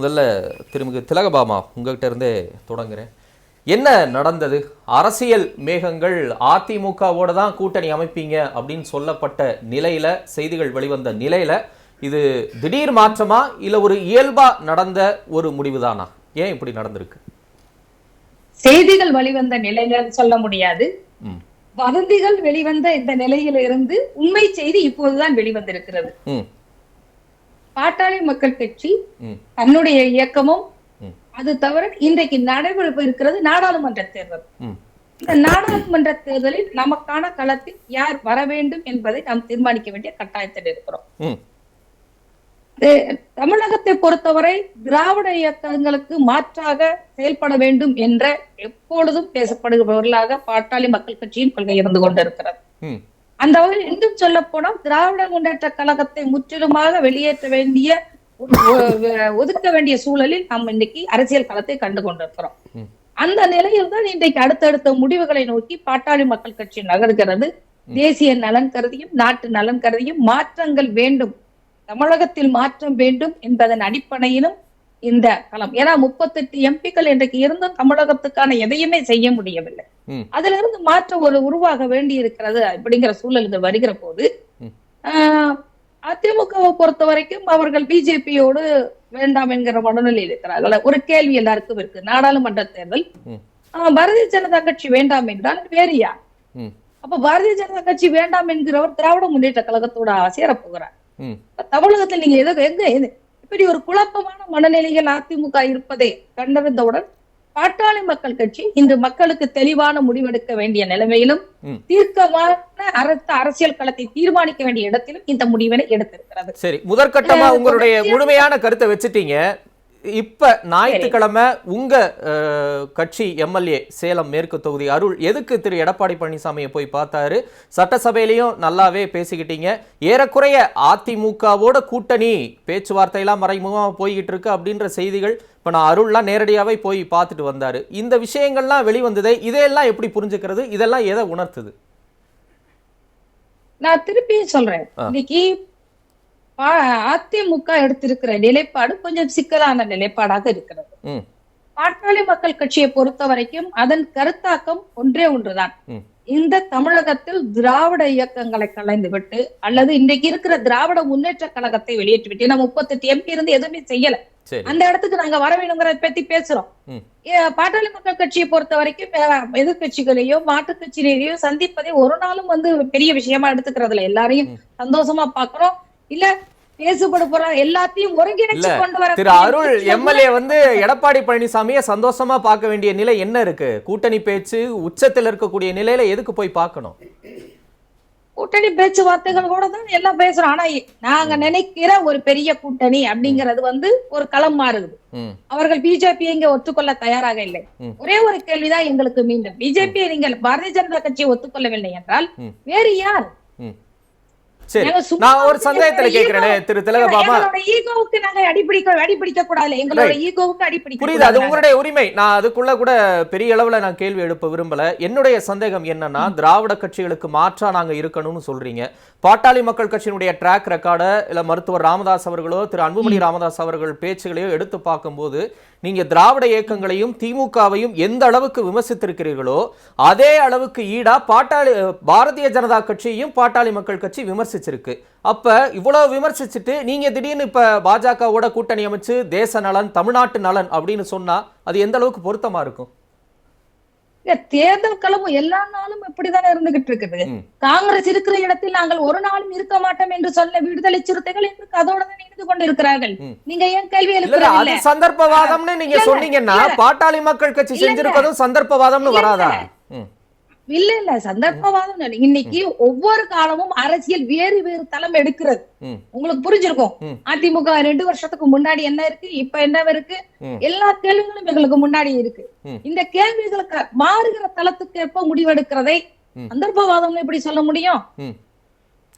முதல்ல திருமிகு திலகபாமா உங்ககிட்ட இருந்தே தொடங்குறேன். என்ன நடந்தது? அரசியல் மேகங்கள் அதிமுகவோட தான் கூட்டணி அமைப்பீங்க அப்படின்னு சொல்லப்பட்ட நிலையில செய்திகள் வெளிவந்த நிலையில இது திடீர் மாற்றமா இல்ல ஒரு இயல்பா நடந்த ஒரு முடிவுதானா? ஏன் இப்படி நடந்திருக்கு? செய்திகள் வெளிவந்த நிலையில சொல்ல முடியாது. வதந்திகள் வெளிவந்த இந்த நிலையில இருந்து உண்மை செய்தி இப்போதுதான் வெளிவந்திருக்கிறது. பாட்டாளி மக்கள் கட்சி தன்னுடைய இயக்கமும். அது தவிர இன்றைக்கு நடைபெற இருக்கிறது நாடாளுமன்ற தேர்தல். இந்த நாடாளுமன்ற தேர்தலில் நமக்கான களத்தில் யார் வர வேண்டும் என்பதை நாம் தீர்மானிக்க வேண்டிய கட்டாயத்தில் இருக்கிறோம். தமிழகத்தை பொறுத்தவரை திராவிட இயக்கங்களுக்கு மாற்றாக செயல்பட வேண்டும் என்ற எப்பொழுதும் பேசப்படுபவர்களாக பாட்டாளி மக்கள் கட்சியின் கொள்கை இருந்து கொண்டிருக்கிறது. அந்த வகையில் இன்னும் சொல்ல போனால் திராவிட முன்னேற்ற கழகத்தை முற்றிலுமாக வெளியேற்ற வேண்டிய ஒதுக்க வேண்டிய சூழலில் நாம் இன்னைக்கு அரசியல் களத்தை கண்டு கொண்டிருக்கிறோம். அந்த நிலையில் தான் இன்றைக்கு அடுத்தடுத்த முடிவுகளை நோக்கி பாட்டாளி மக்கள் கட்சி நகர்கிறது. தேசிய நலன் கருதியும் நாட்டு நலன் கருதியும் மாற்றங்கள் வேண்டும். தமிழகத்தில் மாற்றம் வேண்டும் என்பதன் அடிப்படையிலும் இந்த களம். ஏன்னா முப்பத்தெட்டு எம்பிக்கள் இன்றைக்கு இருந்தும் தமிழகத்துக்கான எதையுமே செய்ய முடியவில்லை. அதுல இருந்து மாற்றம் ஒரு உருவாக வேண்டி இருக்கிறது அப்படிங்கிற சூழல் இது வருகிற போது அதிமுகவை பொறுத்த வரைக்கும் அவர்கள் பிஜேபியோடு வேண்டாம் என்கிற மனநிலையில் இருக்கிறார்கள். ஒரு கேள்வி எல்லாருக்கும் இருக்கு. நாடாளுமன்ற தேர்தல் பாரதிய ஜனதா கட்சி வேண்டாம் என்றால் வேறு யார்? அப்ப பாரதிய ஜனதா கட்சி வேண்டாம் என்கிறவர் திராவிட முன்னேற்ற கழகத்தோட சேரப் போகிறார் ம். இப்ப தமிழகத்தில் நீங்க எது எங்க எது- இப்படி ஒரு குழப்பமான மனநிலையில் அதிமுக இருப்பதை கண்டறிந்தவுடன் பாட்டாளி மக்கள் கட்சி இன்று மக்களுக்கு தெளிவான முடிவெடுக்க வேண்டிய நிலைமையிலும். தீர்க்கமான அரச அரசியல் களத்தை தீர்மானிக்க வேண்டிய இடத்திலும் இந்த முடிவினை எடுத்திருக்கிறது சரி முதற்கட்டமா உங்களுடைய முழுமையான கருத்தை வச்சுட்டீங்க இப்ப ஞாயிற்றுக்கிழமை உங்க அஹ், கட்சி எம்எல்ஏ சேலம் மேற்கு தொகுதி அருள் எதுக்கு திரு எடப்பாடி பழனிசாமியை போய் பார்த்தாரு? சட்டசபையிலையும் நல்லாவே பேசிக்கிட்டீங்க. ஏறக்குறைய அதிமுகவோட கூட்டணி பேச்சுவார்த்தையெல்லாம் மறைமுகமா போய்கிட்டு இருக்கு அப்படின்ற செய்திகள் இப்ப நான் அருள்லாம் நேரடியாவே போய் பார்த்துட்டு வந்தாரு. இந்த விஷயங்கள்லாம் வெளிவந்ததே இதையெல்லாம் எப்படி புரிஞ்சுக்கிறது? இதெல்லாம் எதை உணர்த்துது? நான் திருப்பியும் சொல்றேன். இன்னைக்கு அதிமுக எடுத்திருக்கிற நிலைப்பாடு கொஞ்சம் சிக்கலான நிலைப்பாடாக இருக்கிறது. பாட்டாளி மக்கள் கட்சியை பொறுத்த வரைக்கும் அதன் கருத்தாக்கம் ஒன்றே ஒன்றுதான். இந்த தமிழகத்தில் திராவிட இயக்கங்களை கலைந்து விட்டு அல்லது இன்றைக்கு இருக்கிற திராவிட முன்னேற்ற கழகத்தை வெளியேற்றி விட்டு ஏன்னா முப்பத்தெட்டு எம்பி இருந்து எதுவுமே செய்யல. அந்த இடத்துக்கு நாங்க வர வேணுங்கிறத பத்தி பேசுறோம். பாட்டாளி மக்கள் கட்சியை பொறுத்த வரைக்கும் அஹ், எதிர்க்கட்சிகளையோ மாற்றுக் கட்சியினையோ சந்திப்பதை ஒரு நாளும் வந்து பெரிய விஷயமா எடுத்துக்கிறதுல எல்லாரையும் சந்தோஷமா பாக்குறோம் இல்ல பேசுபடு போற எல்லாத்தையும் ஒருங்கிணைச்சு கொண்டு வர திரு அருள் எம்எல்ஏ வந்து எடப்பாடி பழனிசாமியை சந்தோஷமா பார்க்க வேண்டிய நிலை என்ன இருக்கு? கூட்டணி பேச்சு உச்சத்தில் இருக்கக்கூடிய நிலையில எதுக்கு போய் பார்க்கணும்? கூட்டணி பேச்சுவார்த்தைகள் கூட தான் எல்லாம் பேசுறோம். ஆனா நாங்க நினைக்கிற ஒரு பெரிய கூட்டணி அப்படிங்கிறது வந்து ஒரு களம் மாறுது. அவர்கள் பிஜேபி இங்க ஒத்துக்கொள்ள தயாராக இல்லை. ஒரே ஒரு கேள்விதான் எங்களுக்கு மீண்டும். பிஜேபி நீங்கள் பாரதிய ஜனதா கட்சியை ஒத்துக்கொள்ளவில்லை என்றால். வேறு யார். சரி நான் ஒரு சந்தேகத்துல ego- திரு திலகபாமா ஈகோவுக்கு நாங்க அடிப்பிடிக்க அடிப்பிடிக்க கூடாது எங்களோட ஈகோவுக்கு அடிப்பிடிக்க புரியுது அது உங்களுடைய உரிமை. நான் அதுக்குள்ள கூட பெரிய அளவுல நான் கேள்வி எழுப்ப விரும்பல. என்னுடைய சந்தேகம் என்னன்னா திராவிட கட்சிகளுக்கு மாற்றா நாங்க இருக்கணும்னு சொல்றீங்க. பாட்டாளி மக்கள் கட்சியினுடைய ட்ராக் ரெக்கார்ட இல்ல மருத்துவர் ராமதாஸ் அவர்களோ திரு அன்புமணி ராமதாஸ் அவர்கள் பேச்சுகளையோ எடுத்து பார்க்கும்போது நீங்க திராவிட இயக்கங்களையும் திமுகவையும் எந்த அளவுக்கு விமர்சித்திருக்கிறீர்களோ அதே அளவுக்கு ஈடா பாட்டாளி பாரதிய ஜனதா கட்சியையும் பாட்டாளி மக்கள் கட்சி விமர்சிச்சிருக்கு அப்ப இவ்வளவு விமர்சிச்சுட்டு நீங்க திடீர்னு இப்ப பாஜகவோட கூட்டணி அமைச்சு தேச நலன் தமிழ்நாட்டு நலன் அப்படின்னு சொன்னா அது எந்த அளவுக்கு பொருத்தமா இருக்கும் தேர்தல் களமும் எல்லா நாளும் இப்படிதானே இருந்துகிட்டு இருக்குது. காங்கிரஸ் இருக்கிற இடத்தில் நாங்கள் ஒரு நாளும் இருக்க மாட்டோம் என்று சொல்ல விடுதலை சிறுத்தைகள் இன்று அதோட தான் இருந்து கொண்டிருக்கிறார்கள். நீங்க ஏன் கேள்வி எழுப்புறதில்லை சந்தர்ப்பவாதம்னு நீங்க சொன்னீங்கன்னா. பாட்டாளி மக்கள் கட்சி இல்ல, செஞ்சிருக்கதும் சந்தர்ப்பவாதம்னு. வராதா இல்ல இல்ல சந்தர்ப்பவாதம். இன்னைக்கு ஒவ்வொரு காலமும் அரசியல் வேறு வேறு தளம் எடுக்கிறது உங்களுக்கு புரிஞ்சிருக்கும். அதிமுக ரெண்டு வருஷத்துக்கு முன்னாடி என்ன இருக்கு இப்ப என்ன இருக்கு. எல்லா கேள்விகளும் எங்களுக்கு முன்னாடி இருக்கு. இந்த கேள்விகளுக்கு மாறுகிற தளத்துக்கு எப்ப முடிவெடுக்கிறதை ம். சந்தர்ப்பவாதம்னு எப்படி சொல்ல முடியும்.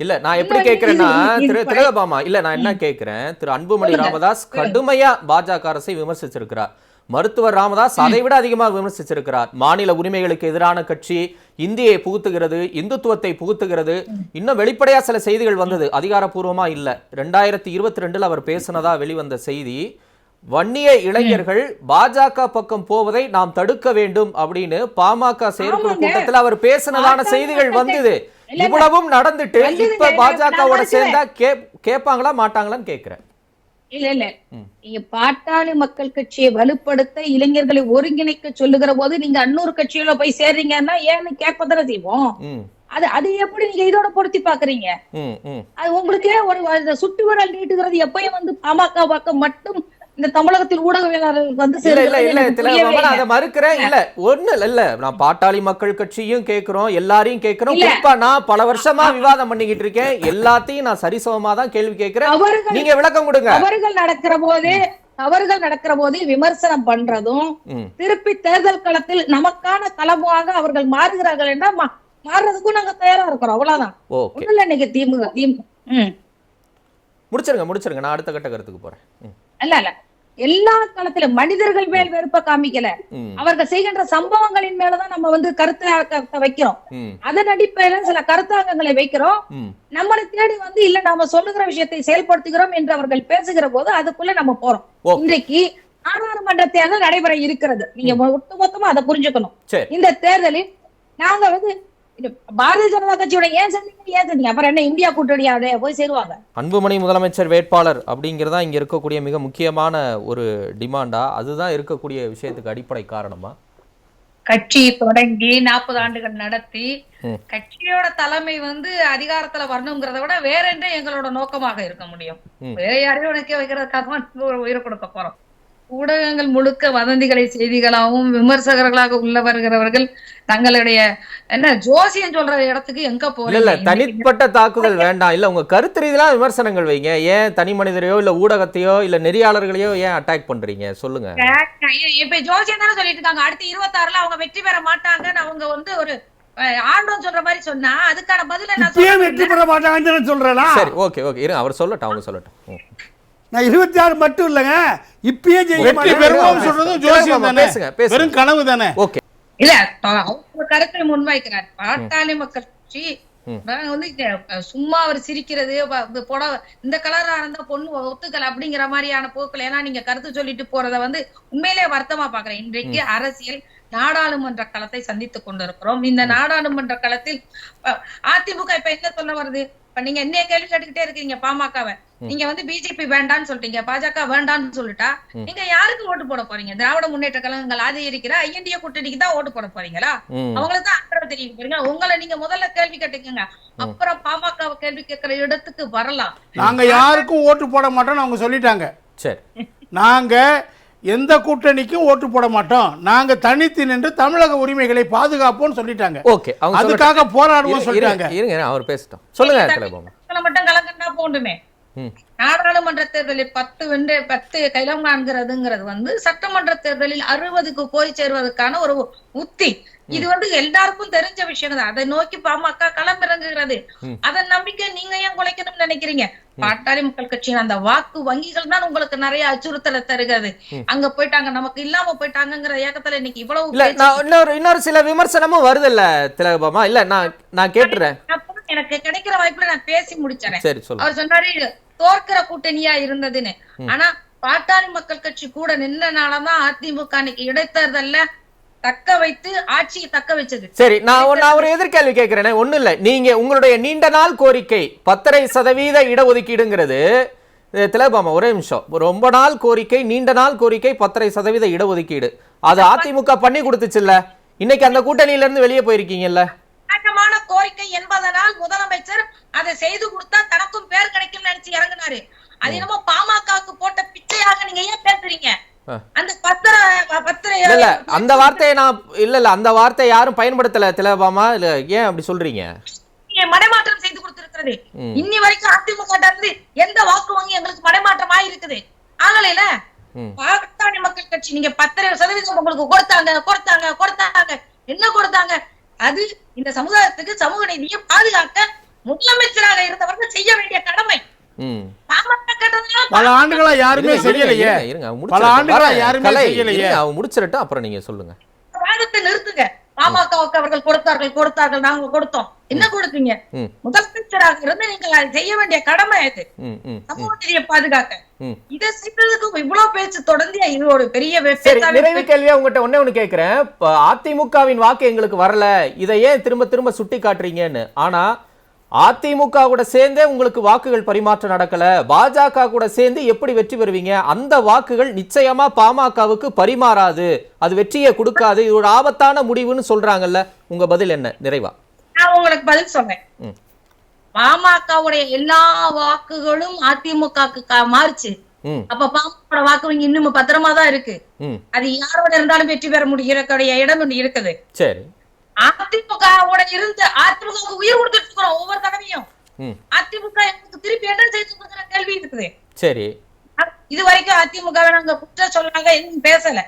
இல்ல நான் எப்படி கேக்குறேன்னா திரு திலகபாமா இல்ல நான் என்ன கேக்குறேன் திரு அன்புமணி. ராமதாஸ் கடுமையா பாஜக அரசை விமர்சிச்சிருக்கிறார் மருத்துவர் ராமதாஸ் அதை விட அதிகமா விமர்சிச்சிருக்கிறார். மாநில உரிமைகளுக்கு எதிரான கட்சி இந்தியை புகுத்துகிறது இந்துத்துவத்தை புகுத்துகிறது. இன்னும் வெளிப்படையா சில செய்திகள் வந்தது. அதிகாரப்பூர்வமா இல்ல. ரெண்டாயிரத்தி இருபத்தி ரெண்டுல அவர் பேசினதா வெளிவந்த செய்தி வன்னிய இளைஞர்கள் பாஜக பக்கம் போவதை நாம் தடுக்க வேண்டும் அப்படின்னு பாமக செயற்குழு. கூட்டத்தில் அவர் பேசினதான செய்திகள் வந்தது. இவ்வளவும் நடந்துட்டு இப்ப பாஜகவோட. சேர்ந்தா கேட்பாங்களா மாட்டாங்களான்னு கேக்குறேன் இல்ல இல்ல. நீங்க பாட்டாளி மக்கள் கட்சியை வலுப்படுத்த இளைஞர்களை ஒருங்கிணைக்க சொல்லுகிற போது நீங்க அன்னூறு கட்சியில போய் சேர்றீங்கன்னா ஏன்னு கேட்பதானே செய்வோம்? அது அது எப்படி நீங்க இதோட பொருத்தி பாக்குறீங்க? அது உங்களுக்கே ஒரு சுட்டு விரல் நீட்டுகிறது எப்பயும் வந்து பாமக பக்கம் மட்டும் இந்த தமிழகத்தில் ஊடகவியலாளர்கள் வந்து. அதை மறுக்கிறேன். இல்ல ஒண்ணு இல்ல நான் பாட்டாளி மக்கள் கட்சியும் கேக்குறோம் எல்லாரையும் கேக்குறோம். இல்ல. குறிப்பா நான் பல வருஷமா விவாதம் பண்ணிக்கிட்டு இருக்கேன். எல்லாத்தையும் நான் சரிசமமா தான் கேள்வி கேட்கிறேன் அவர்கள் நீங்க விளக்கம் கொடுங்க. தவறுகள் நடக்கிற போது தவறுகள் நடக்கிற போது விமர்சனம் பண்றதும் திருப்பி தேர்தல் களத்தில் நமக்கான களமாக அவர்கள் மாறுகிறார்கள் என்றால் மாறுறதுக்கும் நாங்க தயாரா இருக்கிறோம். அவ்வளவுதான். ஒண்ணும் இல்ல இன்னைக்கு திமுக திமுக. முடிச்சிருங்க முடிச்சிருங்க. நான் அடுத்த கட்ட கருத்துக்கு போறேன். அல்ல அல்ல. எல்லா களத்திலும் மனிதர்கள் மேல் வெறுப்ப காமிக்கல. அவர்கள் செய்கின்ற சம்பவங்களின் மேலதான் நம்ம வந்து கருத்து வைக்கிறோம். அதன் அடிப்படையில சில கருத்தாங்கங்களை வைக்கிறோம். நம்மளை தேடி வந்து இல்ல நாம சொல்லுகிற விஷயத்தை செயல்படுத்துகிறோம் என்று அவர்கள் பேசுகிற போது அதுக்குள்ள நம்ம போறோம். இன்றைக்கு நாடாளுமன்ற தேர்தல் நடைபெற இருக்கிறது. நீங்க ஒட்டு மொத்தமா அதை புரிஞ்சுக்கணும். இந்த தேர்தலில் நாங்க வந்து பாரதிய ஜனதா கட்சியோட ஏன் சொன்னீங்க ஏன் சொன்னீங்க அப்புறம் என்ன இந்தியா கூட்டணியாவே போய் சேருவாங்க? அன்புமணி முதலமைச்சர் வேட்பாளர் அப்படிங்கிறதா இங்க இருக்கக்கூடிய மிக முக்கியமான ஒரு டிமாண்டா? அதுதான் இருக்கக்கூடிய விஷயத்துக்கு அடிப்படை காரணமா? கட்சி தொடங்கி நாற்பது ஆண்டுகள் நடத்தி. கட்சியோட தலைமை வந்து அதிகாரத்துல வரணுங்கிறத விட வேற என்ன எங்களோட நோக்கமாக இருக்க முடியும். வேற யாரையும் உனக்கு வைக்கிறதுக்காக ஒரு உயிரை கொடுக்க போறோம். ஊடகங்கள் முழுக்க வதந்திகளை செய்திகளாகவும் விமர்சகர்களாக உள்ள வருகிறவர்கள் தங்களுடைய என்ன ஜோசியம் சொல்ற இடத்துக்கு எங்க இல்ல இல்ல தனிப்பட்ட தாக்குதல் வேண்டாம். இல்ல உங்க கருத்து ரீதியில விமர்சனங்கள் வைங்க. ஏன் தனி மனிதரையோ இல்ல ஊடகத்தையோ இல்ல நெறியாளர்களையோ ஏன் அட்டாக் பண்றீங்க? சொல்லுங்க. இப்ப ஜோசியம் தானே சொல்லிட்டு இருக்காங்க. அடுத்து இருபத்தாறுல அவங்க வெற்றி பெற மாட்டாங்கன்னு அவங்க வந்து ஒரு ஆண்டவன் சொல்ற மாதிரி சொன்னா அதுக்கான பதில நான். வெற்றி பெற மாட்டாங்கன்னு சொல்றேனா? சரி ஓகே ஓகே இருங்க அவர் சொல்லட்டும் அவங்க சொல்லட்டும். நான் இருபத்தி ஆறு மட்டும் இல்லைங்க. இப்பயே ஜெயிக்க. பெறுவோம் சொல்றதும் ஜோசியம் தானே. வெறும் கனவு தானே? ஓகே. இல்ல அவர் ஒரு கருத்தை முன்வைக்கிறார். பாட்டாளி மக்கள் கட்சி வந்து சும்மா அவர் சிரிக்கிறது புடவை இந்த கலரா இருந்தா பொண்ணு ஒத்துக்கல அப்படிங்கிற மாதிரியான போக்குல ஏன்னா நீங்க கருத்து சொல்லிட்டு போறத வந்து உண்மையிலே வருத்தமா பாக்குறேன். இன்றைக்கு அரசியல் நாடாளுமன்ற களத்தை சந்தித்துக் கொண்டிருக்கிறோம். இந்த நாடாளுமன்ற களத்தில் அதிமுக இப்ப என்ன சொல்ல வருது? இப்ப நீங்க என்ன கேள்வி கேட்டுக்கிட்டே இருக்கீங்க பாமகவை. நீங்க வந்து பிஜேபி வேண்டாம்னு சொல்லிட்டீங்க பாஜக வேண்டாம்னு சொல்லிட்டா நீங்க யாருக்கு ஓட்டு போட போறீங்க? திராவிட முன்னேற்ற கழகங்கள் ஆதரிக்கிற ஐஎன்டிஏ கூட்டணிக்கு தான் ஓட்டு போட போறீங்களா? அவங்களுக்கு தான் ஆதரவு தெரிவிக்க போறீங்க. உங்களை நீங்க முதல்ல கேள்வி கேட்டுக்கங்க. அப்புறம் பாமக கேள்வி கேட்கிற இடத்துக்கு வரலாம். நாங்க யாருக்கும் ஓட்டு போட மாட்டோம்னு அவங்க சொல்லிட்டாங்க. சரி. நாங்க எந்த கூட்டணிக்கும் ஓட்டு போட மாட்டோம் நாங்க தனித்து நின்று தமிழக உரிமைகளை பாதுகாப்போம்னு சொல்லிட்டாங்க ஓகே. அதுக்காக போராடுவோம் சொல்லிட்டாங்க இருங்க அவர் பேசட்டும் சொல்லுங்க மட்டும் கலங்கன்னா போண்டுமே ம் நாடாளுமன்ற தேர்தலில் பத்து வென்று பத்து கைலம் காண்கிறதுங்கிறது வந்து சட்டமன்ற தேர்தலில் அறுபதுக்கு போய் சேருவதற்கான ஒரு உத்தி. இது வந்து எல்லாருக்கும் தெரிஞ்ச விஷயம் தான். அதை நோக்கி பாமக களமிறங்குகிறது. ம். அதன் நம்பிக்கை நீங்க ஏன் குலைக்கணும்னு நினைக்கிறீங்க? பாட்டாளி மக்கள் கட்சியின் அந்த வாக்கு வங்கிகள் தான் உங்களுக்கு நிறைய அச்சுறுத்தலை தருகிறது. அங்க போயிட்டாங்க நமக்கு இல்லாம போயிட்டாங்கங்கிற ஏக்கத்துல இன்னைக்கு இவ்வளவு இன்னொரு இன்னொரு சில விமர்சனமும் வருது இல்ல திலகபாமா? இல்ல நான் நான் கேட்டுறேன். எனக்கு கிடைக்கிற வாய்ப்புல நான் பேசி சொல்லுங்க. அவர் சொன்னாரு தோற்கிற கூட்டணியா இருந்ததுன்னு. ஆனா பாட்டாளி மக்கள் கட்சி கூட நின்றனாலதான் அதிமுக அன்னைக்கு இடைத்தேர்தல்ல தக்க வைத்து ஆட்சியை தக்க வச்சது. சரி நான் ஒரு- நான் ஒரு எதிர்கேள்வி கேட்கிறேனே ஒண்ணும் இல்ல நீங்க உங்களுடைய நீண்ட நாள் கோரிக்கை பத்தரை சதவீத இடஒதுக்கீடுங்கிறது இது திலகபாமா ஒரே நிமிஷம். ரொம்ப நாள் கோரிக்கை நீண்ட நாள் கோரிக்கை பத்தரை சதவீத இடஒதுக்கீடு. அது அதிமுக பண்ணி கொடுத்துச்சுல்ல. இன்னைக்கு அந்த கூட்டணியில இருந்து வெளியே போயிருக்கீங்கல்ல. வழக்கமான கோரிக்கை என்பதனால் முதலமைச்சர் அதை செய்து கொடுத்தா தனக்கும் பேர் கிடைக்கும் நினைச்சு இறங்குனாரு. அது என்னமோ பாமகவுக்கு போட்ட பிச்சையாக நீங்க ஏன் பேசுறீங்க. அந்த பத்திர பத்திர இல்ல இல்ல அந்த வார்த்தையை நான் இல்ல இல்ல அந்த வார்த்தையை யாரும் பயன்படுத்தல திலகபாமா இல்ல ஏன் அப்படி சொல்றீங்க? மடைமாற்றம் செய்து கொடுத்திருக்கிறது. இன்னி வரைக்கும் அதிமுக இருந்து எந்த வாக்கு வங்கி எங்களுக்கு மடைமாற்றம் ஆயிருக்குது ம். பாட்டாளி மக்கள் கட்சி நீங்க பத்தரை சதவீதம் உங்களுக்கு கொடுத்தாங்க கொடுத்தாங்க கொடுத்தாங்க. என்ன கொடுத்தாங்க? அது இந்த சமுதாயத்துக்கு சமூக நீதியை பாதுகாக்க முதலமைச்சராக இருந்தவர்கள் செய்ய வேண்டிய கடமை. பல ஆண்டுகளா யாருமே செய்யலையே. பல முடிச்சிடட்டும். ஆண்டுகளா. யாருமே செய்யலையே. அவங்க முடிச்சிடட்டும் அப்புறம் நீங்க சொல்லுங்க. வாதத்தை நிறுத்துங்க. பாமகவுக்கு அவர்கள் கொடுத்தார்கள் கொடுத்தார்கள். நாங்க கொடுத்தோம். என்ன கொடுத்தீங்க? ம். முதலமைச்சராக இருந்து நீங்கள் செய்ய வேண்டிய கடமை ம் சமூக நீதியை பாதுகாக்க. இதை செய்யறதுக்கு இவ்வளவு பேச்சு தொடர்ந்து இது ஒரு பெரிய நிறைவு கேள்வியா உங்ககிட்ட ஒண்ணே ஒண்ணு கேக்குறேன். அதிமுகவின் வாக்கு எங்களுக்கு வரல. இதை ஏன் திரும்ப திரும்ப சுட்டி காட்டுறீங்கன்னு ஆனா அதிமுக கூட சேர்ந்தே உங்களுக்கு வாக்குகள் பரிமாற்றம் நடக்கல. பாஜக கூட சேர்ந்து எப்படி வெற்றி பெறுவீங்க? அந்த வாக்குகள் நிச்சயமா பாமகவுக்கு பரிமாறாது. அது வெற்றியை கொடுக்காது. இது ஒரு ஆபத்தான முடிவுன்னு சொல்றாங்கல்ல. உங்க பதில் என்ன? நிறைவா? நான் உங்களுக்கு பதில் ம். பாமகவுடைய எல்லா வாக்குகளும் அதிமுகக்கு க- மாறுச்சு. அப்ப பாமக வாக்கு இன்னும் பத்திரமா தான் இருக்கு அது யாரோட இருந்தாலும் வெற்றி பெற முடியக்கூடிய இடம் இருக்குது. சரி. அதிமுகவோட இருந்து அதிமுக உயிர் கொடுத்துட்டு இருக்கிறோம் ஒவ்வொரு தடவையும். அதிமுக எங்களுக்கு திருப்பி என்ன செய்து கொடுக்குற கேள்வி இருக்குது. சரி. இது வரைக்கும் அதிமுக நாங்க குற்றம் சொல்லாங்க எதுவும் பேசல.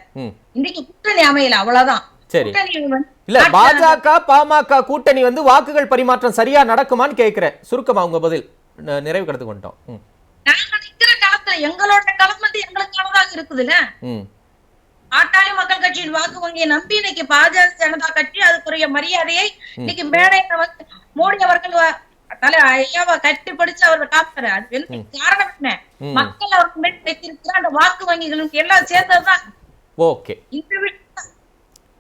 இன்னைக்கு கூட்டணி அமையல அவ்வளவுதான். சரி. இல்ல பாஜக பாமக கூட்டணி வந்து வாக்குகள் பரிமாற்றம் சரியா நடக்குமான்னு கேக்குறேன். சுருக்கமா உங்க பதில். நிறைவு கடத்துக்கு வந்துட்டோம் ம். நாங்க நிக்கிற களத்துல எங்களோட களம் வந்து எங்களுக்கானதாக இருக்குதுல்ல? பாட்டாளி மக்கள் கட்சியின் வாக்கு வங்கியை நம்பி இன்னைக்கு பாரதிய ஜனதா கட்சி அதுக்குரிய மரியாதையை இன்னைக்கு மேடையில வந்து மோடி அவர்கள் தலை ஐயாவை கட்டி பிடிச்சு அவர் காப்பாரு அது என்ன காரணம் என்ன. மக்கள் அவருக்கு மேல் வைத்திருக்கிற அந்த வாக்கு வங்கிகளும் எல்லாம் சேர்ந்ததுதான். ஓகே.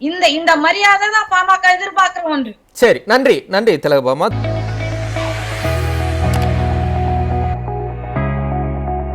இந்த இந்த மரியாதை தான் பாமக எதிர்பார்க்கிற ஒன்று. சரி நன்றி நன்றி திலகபாமா.